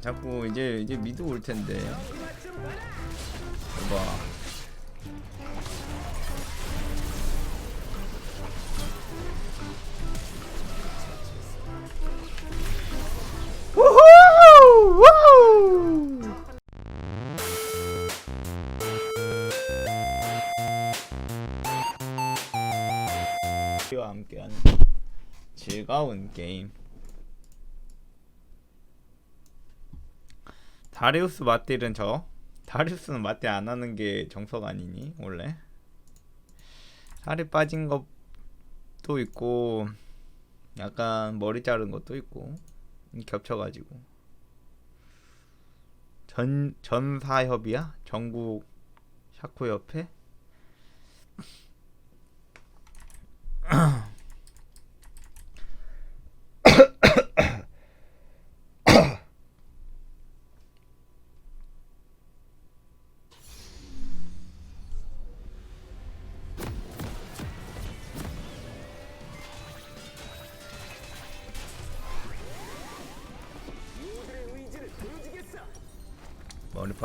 자꾸 이제 이제 미드 올 텐데. 봐. 와 함께하는 즐거운 게임. 다리우스 맞딜은 저. 다리우스는 맞딜 안 하는 게 정석 아니니 원래? 살이 빠진 것도 있고 약간 머리 자른 것도 있고 겹쳐가지고 전 전사협이야? 전국 샤코 협회?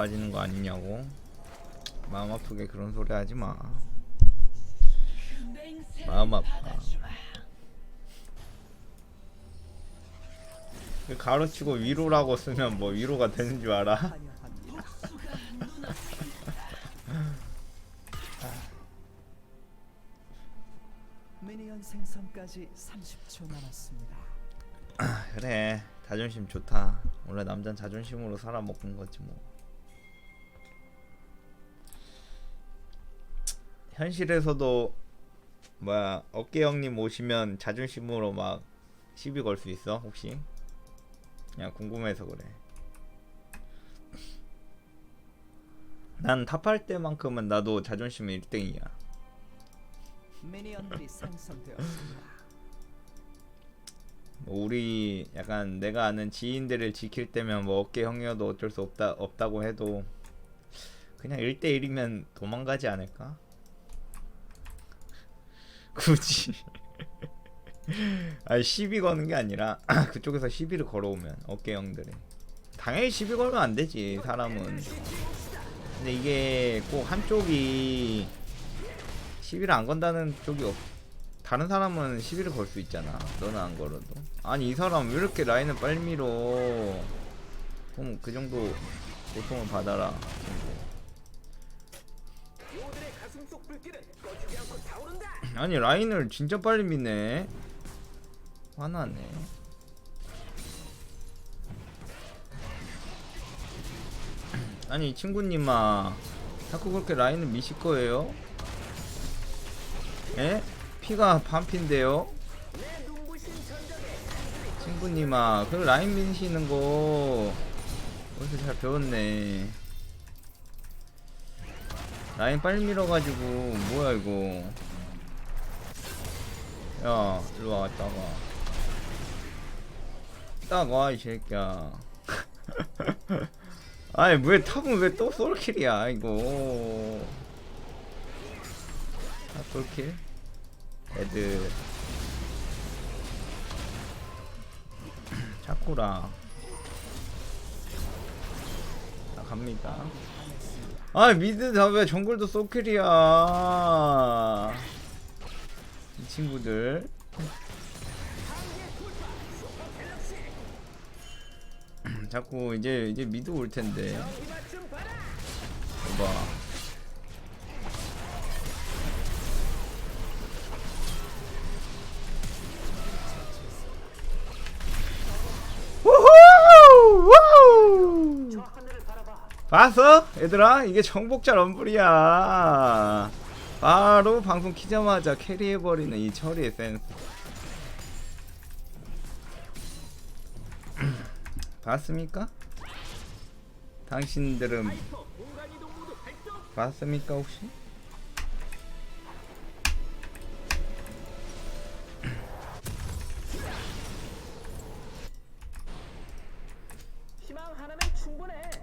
머리 빠지는 거 아니냐고. 마음 아프게 그런 소리 하지 마. 마음 아파. 그 가로치고 위로라고 쓰면 뭐 위로가 되는 줄 알아? 미니언 생성까지 30초 남았습니다. 그래. 자존심 좋다. 원래 남잔 자존심으로 살아먹는 거지 뭐 현실에서도 뭐야 어깨 형님 오시면 자존심으로 막 시비 걸 수 있어 혹시? 그냥 궁금해서 그래 난 탑할 때만큼은 나도 자존심 1등이야 미니언들이 생성되었습니다. 뭐 우리 약간 내가 아는 지인들을 지킬 때면 뭐 어깨 형이어도 어쩔 수 없다 없다고 해도 그냥 1대 1이면 도망가지 않을까? 굳이 아니 시비 거는 게 아니라 그쪽에서 시비를 걸어오면 어깨 형들이 당연히 시비 걸면 안 되지 사람은 근데 이게 꼭 한쪽이 시비를 안 건다는 쪽이 없 다른 사람은 시비를 걸 수 있잖아. 너는 안 걸어도. 아니 이 사람 왜 이렇게 라인을 빨리 밀어? 그럼 그 정도 고통을 받아라. 아니 라인을 진짜 빨리 미네. 화나네. 아니 친구님아 자꾸 그렇게 라인을 미실 거예요? 에? 피가 반피인데요? 친구님아 그 라인 미시는 거 어디서 잘 배웠네 라인 빨리 밀어가지고 뭐야 이거 야 일로와 딱 와. 이 새끼야. 아니 왜 탑은 왜 또 솔킬이야 이거. 아 솔킬? 애들. 자꾸라. 나 갑니다. 아 미드 다왜 정글도 소킬이야? 이 친구들 자꾸 이제 이제 미드 올 텐데 우후! 우후! 봤어? 얘들아 이게 정복자 럼블이야 바로 방송 키자마자 캐리해버리는 이 처리의 센스 봤습니까? 당신들은 봤습니까 혹시?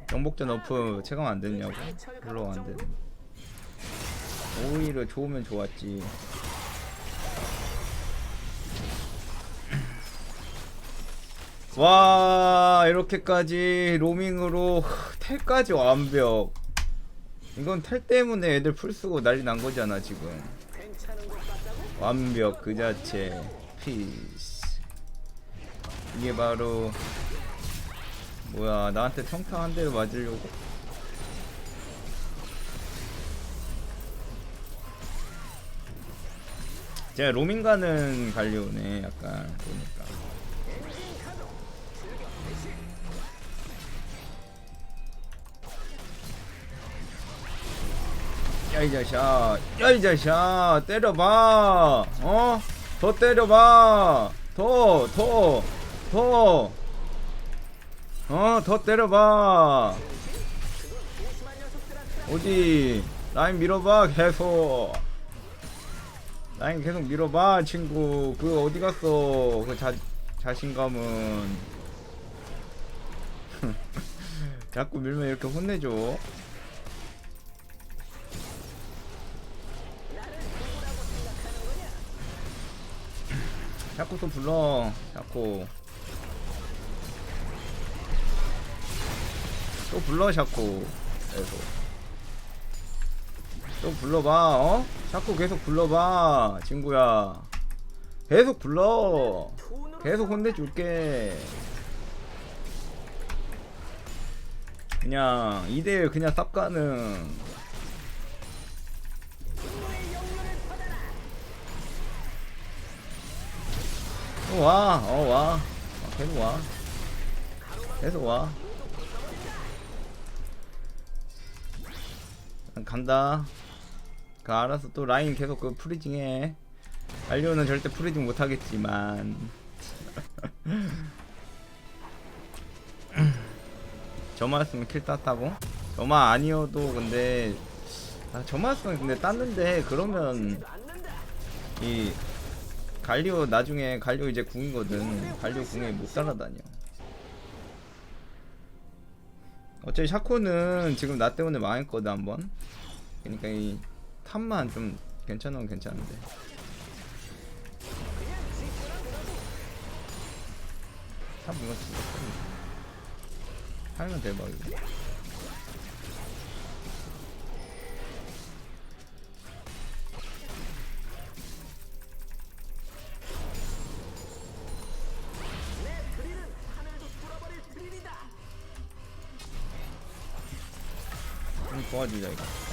정복자 너프 체감 안 됐냐고? 별로 안 됐네 오히려 좋으면 좋았지. 와와 이렇게까지 로밍으로 텔까지 완벽. 이건 텔 때문에 애들 풀 쓰고 난리 난 거잖아 지금. 완벽 그 자체. 피스 이게 바로 뭐야 나한테 평타 한 대를 맞으려고 제가 로밍 가는 갈리오네 약간 보니까 야이 자식아 야이 자식아 때려봐 어? 더 때려봐 더 더 더 어, 더 때려봐. 어디? 라인 밀어봐, 계속. 라인 계속 밀어봐, 친구. 그 어디 갔어? 그 자, 자신감은. 자꾸 밀면 이렇게 혼내줘. 자꾸 또 불러. 자꾸. 또 불러 자꾸 계속 또 불러봐 어? 자꾸 계속 불러봐 친구야 계속 불러 계속 혼내줄게 그냥 2대1 그냥 쌉 가능 어, 와, 어, 와. 어, 계속 와. 계속 와. 난 간다. 그 알아서 또 라인 계속 그 프리징 해. 알리오는 절대 프리징 못 하겠지만. 저만 했으면 킬 땄다고? 저만 아니어도 근데 아, 저만 했으면 근데 땄는데 그러면 이 갈리오 나중에 갈리오 이제 궁이거든. 갈리오 궁에 못 따라다녀. 어차피 샤코는 지금 나 때문에 망했거든 한번. 그러니까 이 탑만 좀 괜찮으면 괜찮은데. 탑 이거 진짜 하면 대박이고. 좀 도와주자 이거.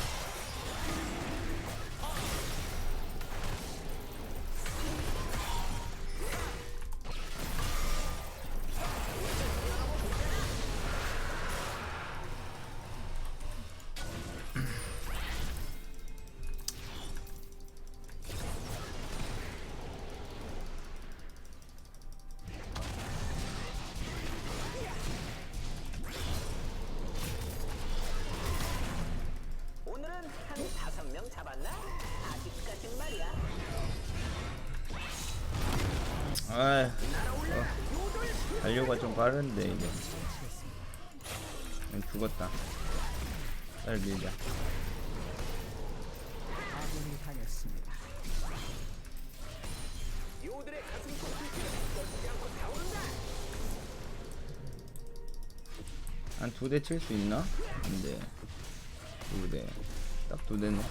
달려가 좀 빠른데 이제. 음, 죽었다. 잘 밀자. 아군이 당했습니다. 요들의 가슴 콩팥이 꺾지 않고 타오른다. 한 두 대 칠 수 있나? 안 돼. 두 대. 딱 두 대네.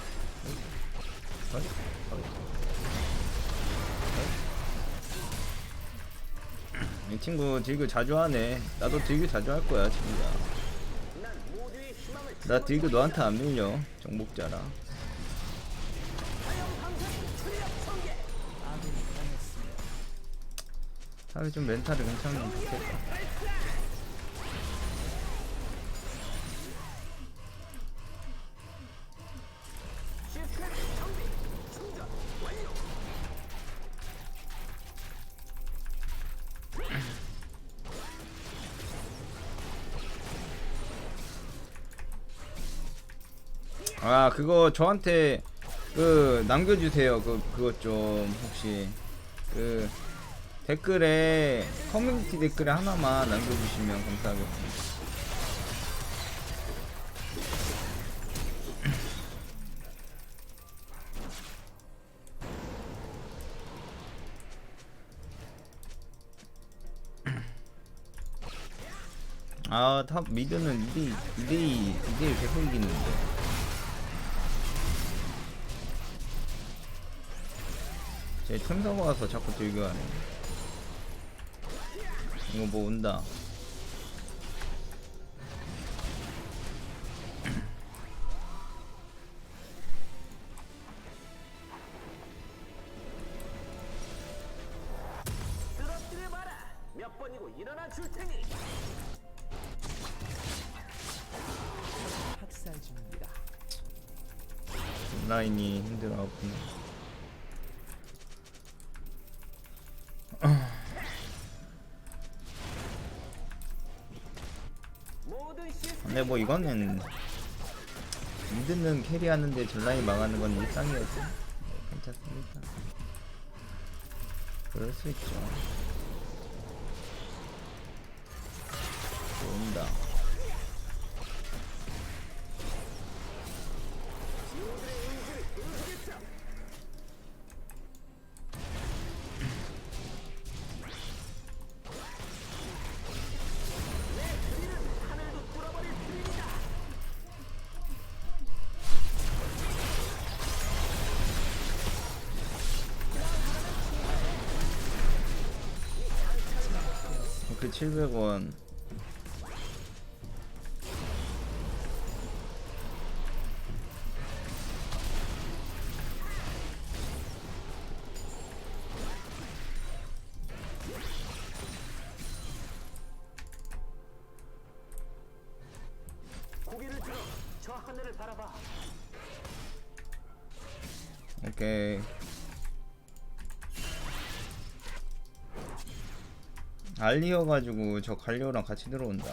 이 친구 딜교 자주 하네. 나도 딜교 자주 할 거야, 친구야. 나 딜교 너한테 안 밀려. 정복자라. 차라리 좀 멘탈이 괜찮으면 좋겠다. 아 그거 저한테 그 남겨주세요. 그 그것 좀 혹시. 그 댓글에 커뮤니티 댓글에 하나만 남겨주시면 감사하겠습니다. 아탑 미드는 2대 2대 2대 계속 이기는데 제 틈사고 와서 자꾸 들교하네. 이거 뭐 온다 뭐 이거는 미드는 캐리하는데 전라인 망하는 건 일상이어서 네, 괜찮습니다. 그럴 수 있죠. 온다. 700원 고개를 들어 저 하늘을 바라봐. 오케이. 알리어 가지고 저 갈리오랑 같이 들어온다.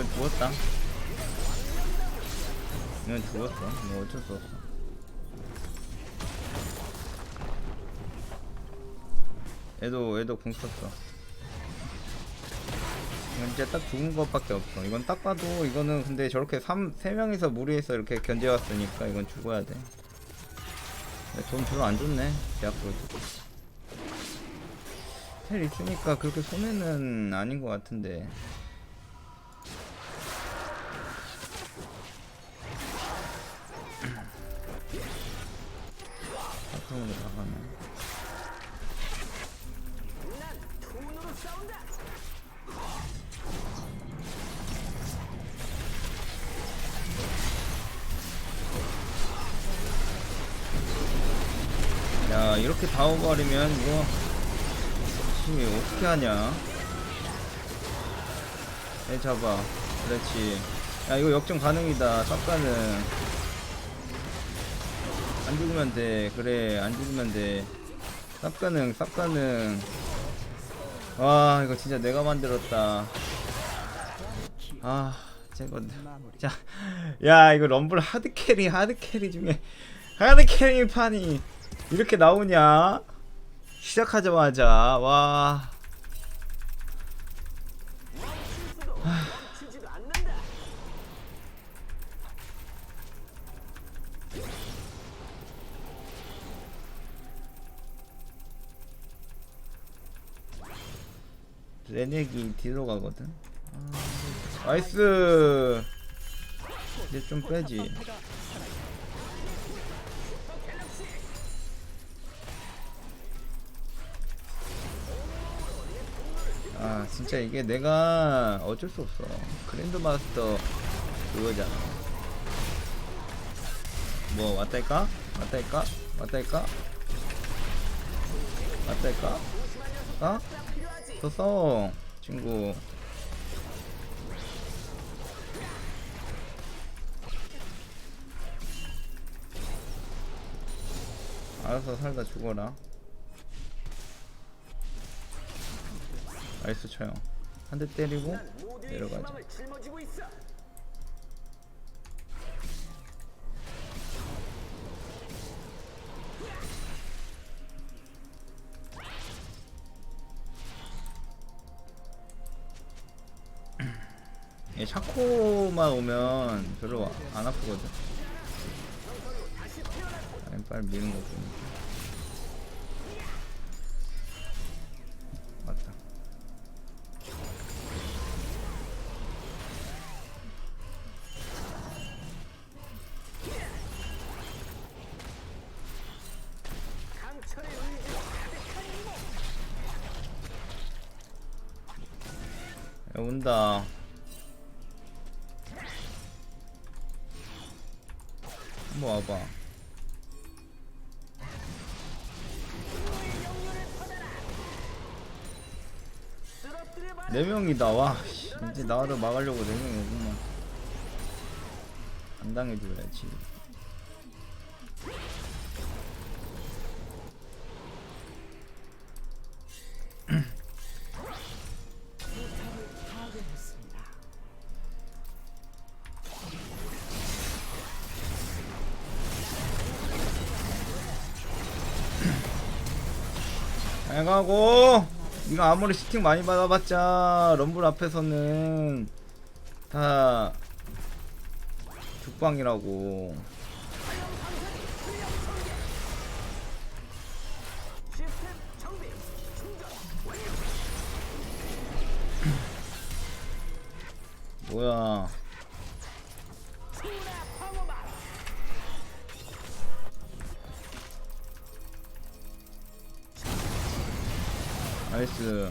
이건 죽었다. 이건 죽었어. 뭐 어쩔 수 없어. 얘도 얘도 궁 썼어. 이건 진짜 딱 죽은 것밖에 없어. 이건 딱 봐도 이거는 근데 저렇게 3, 3명이서 무리해서 이렇게 견제왔으니까 이건 죽어야 돼. 돈 별로 안 좋네. 대학교. 텔 있으니까 그렇게 손해는 아닌 것 같은데. 이렇게 다 오버리면 이거 씨 어떻게 하냐. 애 잡아. 그렇지. 야 이거 역전 가능이다. 쌉 가능 안 죽으면 돼. 그래 안 죽으면 돼 쌉 가능 쌉 가능 와 이거 진짜 내가 만들었다. 아 제거 마무리. 자, 야 이거 럼블 하드 캐리 하드 캐리 중에 하드 캐리 판이 이렇게 나오냐? 시작하자마자 와. 레넥이 뒤로 가거든. 아, 나이스. 이제 좀 빼지. 진짜 이게 내가 어쩔 수 없어. 그랜드 마스터 그거잖아. 뭐 왔달까? 왔달까? 왔달까? 왔달까? 어? 더 싸워. 친구 알아서 살다 죽어라 나이스 쳐요. 한 대 때리고 내려가자. 얘 샤코만 오면 별로 안 아프거든. 아니 빨리 미는 거지 네 명이다. 와 씨, 이제 나를 막으려고 네 명이 오구만. 안 당해줘야지. 잘 가고 이거 아무리 스팅 많이 받아봤자 럼블 앞에서는 다 죽방이라고. 뭐야 나이스.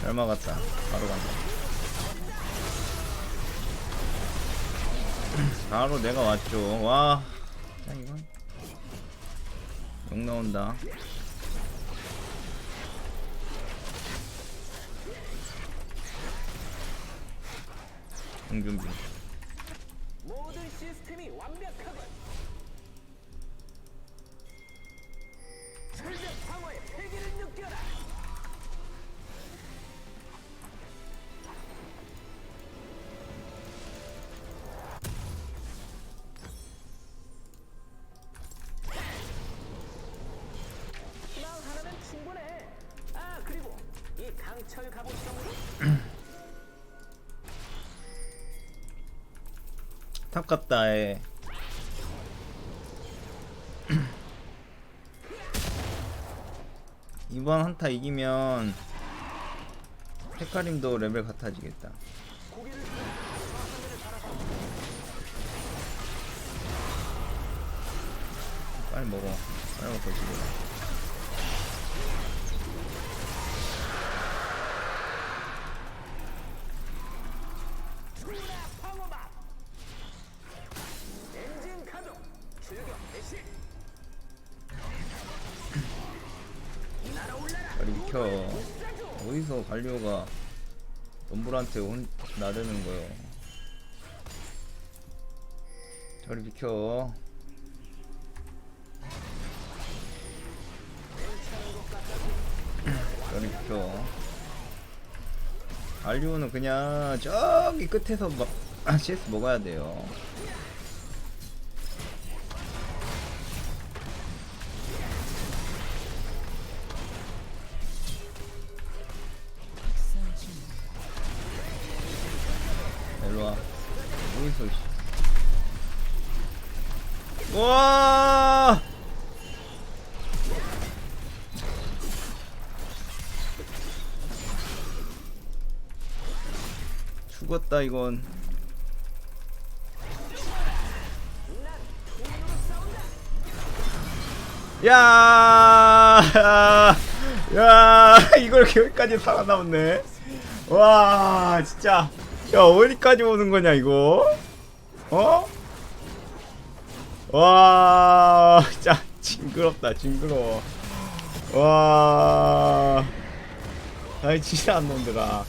잘 막았다. 바로 간다 바로 내가 왔죠. 와. 자, 이건. 욕 나온다. 공준비. 모든 시스템이 완벽 탑 갔다 에. 이번 한타 이기면 헤카림도 레벨 같아지겠다. 빨리 먹어. 빨리 먹고 지금 갈리오가 럼블한테 온 나르는 거요. 저리 비켜. 저리 비켜. 갈리오는 그냥 저기 끝에서 막 아, CS 먹어야 돼요 이건 야, 야, 이걸 여기까지 살아남네. 와, 진짜. 야, 어디까지 오는 거냐, 이거? 어? 와, 진짜 징그럽다, 징그러워. 와, 아이 지랄한 놈들아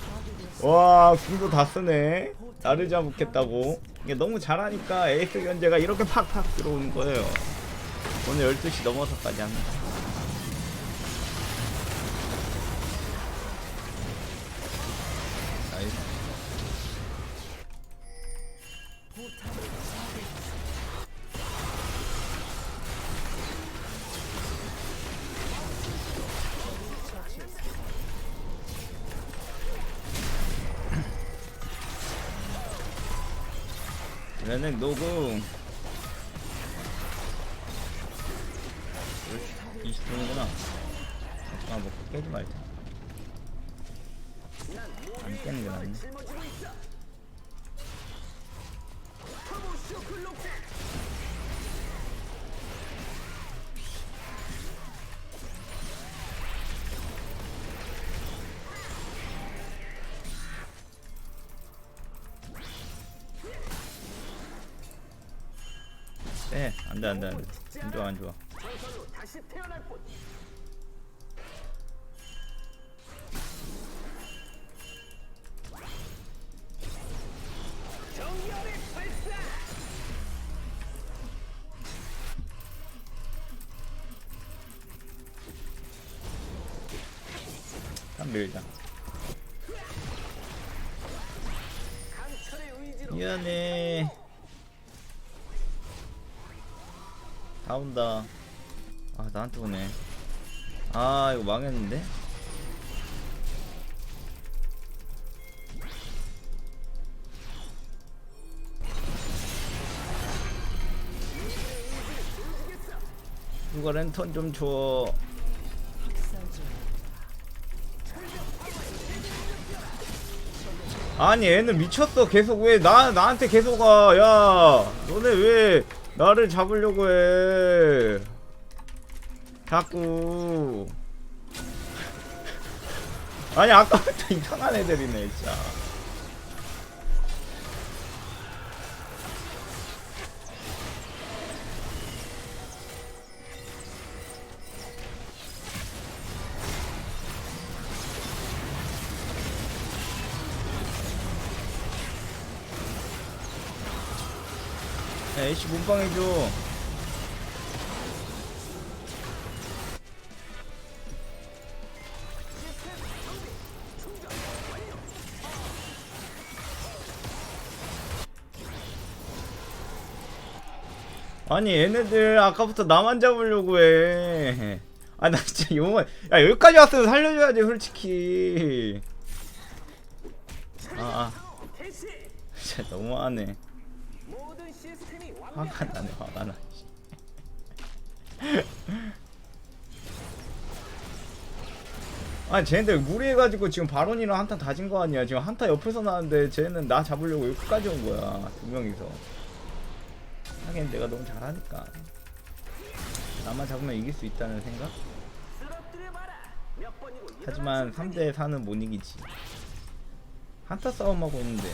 와 궁도 다 쓰네. 나를 잡겠다고. 이게 너무 잘하니까 에이스 견제가 이렇게 팍팍 들어오는 거예요. 오늘 12시 넘어서까지 합니다 얘는 녹음 20분이구나. 아뭐 깨지 말자. 안 깨는 게 낫네 안돼 안돼 안돼 안 좋아 안 좋아 온다. 아 나한테 오네. 아 이거 망했는데? 누가 랜턴 좀 줘. 아니 애는 미쳤어. 계속 왜 나 나한테 계속 와 야 너네 왜 나를 잡으려고 해. 자꾸. 아니 아까부터 이상한 애들이네 진짜 야 애쉬 몸빵 해줘 아니 얘네들 아까부터 나만 잡으려고 해. 아 나 진짜 용어. 야 여기까지 왔으면 살려줘야지 솔직히. 아, 아. 진짜 너무하네. 화가 나네 화가 나. 씨. 아니 쟤네들 무리해가지고 지금 바론이랑 한타 다진 거 아니야 지금 한타 옆에서 나왔는데 쟤는 나 잡으려고 여기까지 온 거야 두 명이서 하긴 내가 너무 잘하니까 나만 잡으면 이길 수 있다는 생각? 하지만 수 있다니. 3대 4는 못 이기지 한타 싸움하고 있는데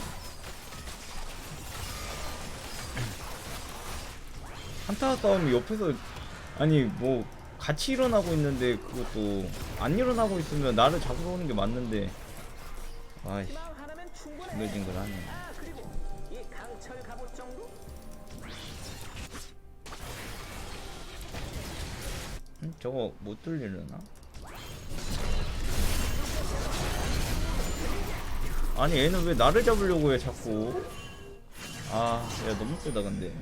한타 싸움이 옆에서 아니 뭐 같이 일어나고 있는데 그것도 안 일어나고 있으면 나를 잡으러 오는 게 맞는데 충분해. 징글징글하네? 응? 저거 못 뚫리려나? 아니 얘는 왜 나를 잡으려고 해 자꾸 아야 너무 세다 근데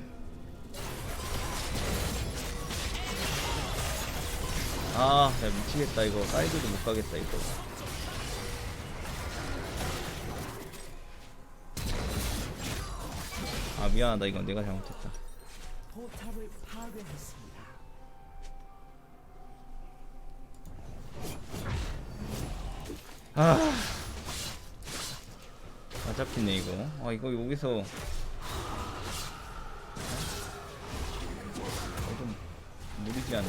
아 야 미치겠다 이거 사이드도 못 가겠다 이거 아 미안하다 이건 내가 잘못했다 포탑을 파괴했습니다. 아. 아 잡히네 이거. 아 이거 여기서 어? 어, 좀 무리지 않나?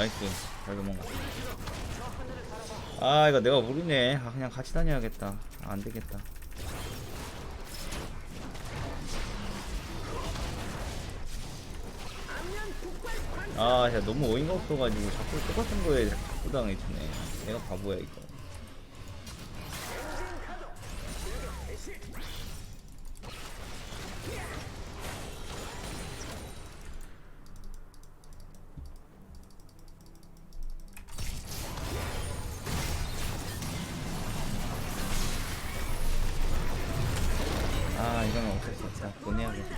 나이스 잘 도망가. 아 이거 내가 무리네. 아 그냥 같이 다녀야겠다. 아, 안 되겠다. 안면 폭발 관. 아 진짜 너무 어이가 없어가지고 자꾸 똑같은 거에 자꾸 당해주네 내가 바보야 이거 어쩔 수 없다 보내야겠다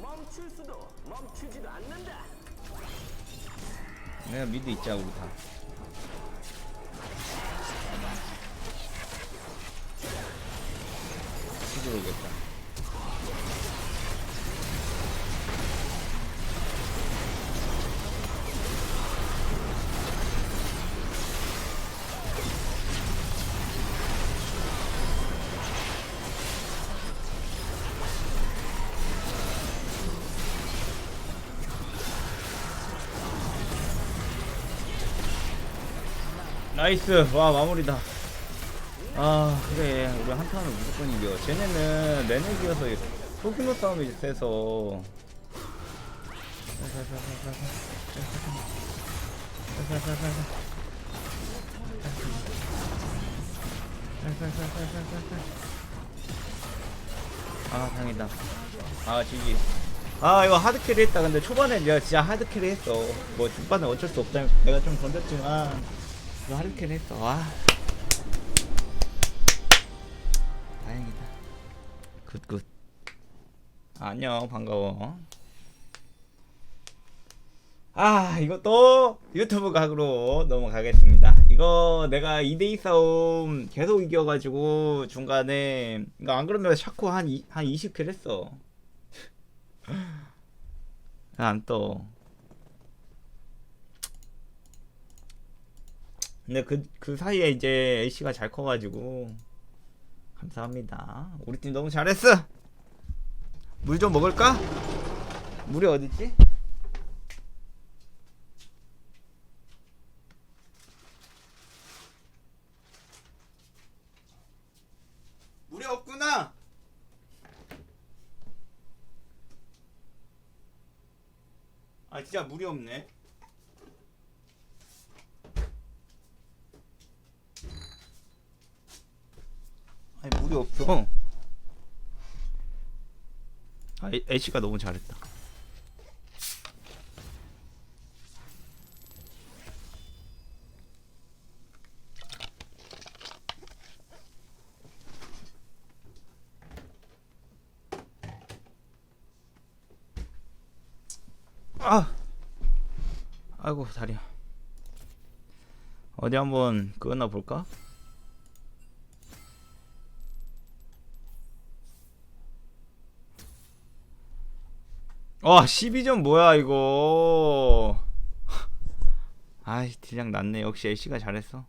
멈출 수도 멈추지도 않는다. 내가 미드 있자 우리 다 나이스. 와 마무리다. 아 그래. 우리 한타는 무조건 이겨. 쟤네는 레넥이어서 소규모 싸움이 세서. 아 당이다. 아 지지. 아 이거 하드캐리 했다. 근데 초반에 내가 진짜 하드캐리 했어. 뭐 중반에 어쩔 수 없다. 내가 좀 던졌지만 이거 하드캐리 했어 와. 다행이다. 굿굿. 안녕 반가워. 아 이것도 유튜브 각으로 넘어가겠습니다. 이거 내가 2대2 싸움 계속 이겨가지고 중간에 이거 안 그러면 샤코 한, 이, 한 20킬 했어. 안 떠 근데 그, 그 사이에 이제 A씨가 잘 커가지고 감사합니다 우리 팀 너무 잘했어 물 좀 먹을까? 물이 어딨지? 물이 없구나 아 진짜 물이 없네 아니 물이 없어. 아 애- 애쉬가 너무 잘했다. 아! 아이고 다리야. 어디 한번 끊어 볼까? 와 12점 뭐야 이거? 아이 딜량 났네. 역시 애쉬가 잘했어